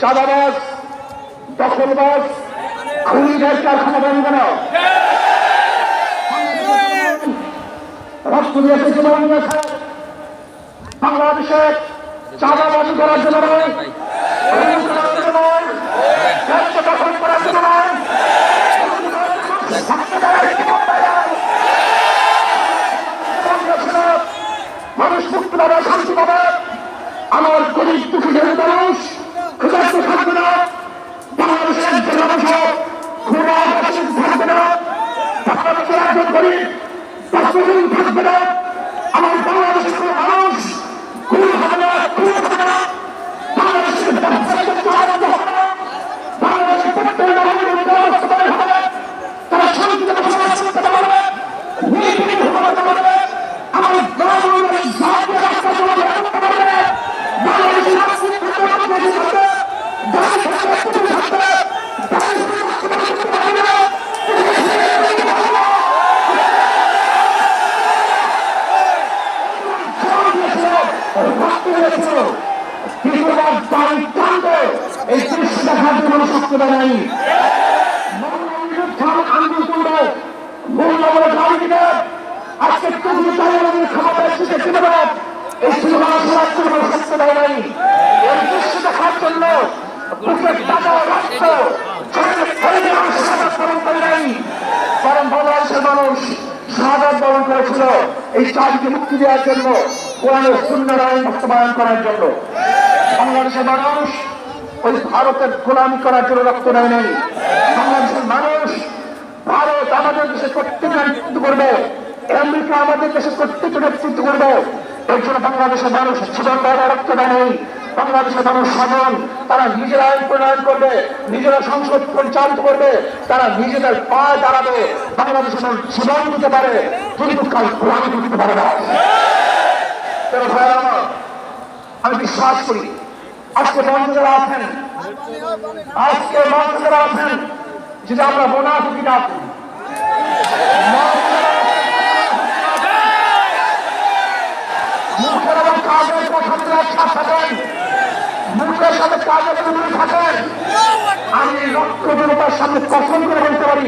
চাঁদাবাজ, দখলবাজ, খুনিদের কারখানা বন্ধ না রক্ত দিয়েছে বাংলাদেশে চাঁদাবাজি করার জন্য নয় করার জন্য মানুষ মুক্তি পাবে শান্তি পাবে। আমার গরিব দুঃখী মানুষ ক্ষুধার্ত থাকবে না বাংলাদেশের একজন মানুষ খুনা থাকবে থাকবে না আমার বাংলাদেশের কোনো মানুষ খুন হবে না খুন হবে না বাংলাদেশের ব্যবসায়ী আনন্দ হবে না বাংলাদেশের প্রত্যেক নাগরিকের বাস্তবায়ন হবে তারা শান্তিতে বসবাস করতে পারবে নির্বিঘ্ন হতে পারবে আমার বাংলাদেশ জাতীয় রাস্তা চলাচল করতে পারবে বাংলাদেশের রাস্তায় থাকবে বাংলাদেশ থাকবে দেশ থাকবে তুমি থাকবে দেশ থাকতে পারবে না এই দৃশ্য দেখার জন্য শক্ততা নেই আন্দোলন করবে মূল্যবলে গাড়ি দিবে আজকে তুমি তাইওয়ানের ক্ষমতা এসেছে কীভাবে এই সিনেমা জন্য শক্ত দেয় নাই এই দৃশ্য দেখার জন্য বুকের টাকা রক্ত কারণ বাংলাদেশের মানুষ শাহাদ বরণ করেছিল এই চাঁদকে মুক্তি দেওয়ার জন্য কোরআনের সুন্দর আইন বাস্তবায়ন করার জন্য। বাংলাদেশের মানুষ ওই ভারতের গোলামি করার রক্ত দেয় নাই। বাংলাদেশের মানুষ ভারত আমাদের দেশে প্রত্যেক নেতৃত্ব করবে। আমেরিকা আমাদের দেশে প্রত্যেক নেতৃত্ব করবে। এর বাংলাদেশের মানুষ জীবন দেওয়া রক্ত দেয় নেই। বাংলাদেশের মানুষ সাধারণ তারা নিজেরা আইন প্রণয়ন করবে, নিজেরা সংসদ পরিচালিত করবে, তারা নিজেদের পায়ে দাঁড়াবে। বাংলাদেশের জীবন দিতে পারে কিন্তু কাল গোলামি দিতে পারে না। কেন ভাইয়ের আমার আমি বিশ্বাস করি, আজকে মঞ্চে যারা আছেন আজকে মঞ্চে যারা আছেন যদি আমরা মোনাফিকি করি, মুখের এবং কাজের একসাথে থাকেন মুখের সাথে কাজের থাকেন আমি লক্ষ জনতার সামনে কখন করে বলতে পারি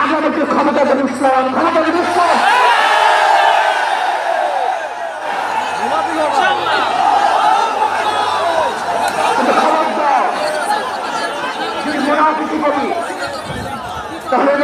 আমি আমাকে ক্ষমতা দেব ইসলাম ক্ষমতা দেব ইসলাম কিন্তু খবরদার, যদি মোনাফিকি করি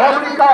ভূমিকা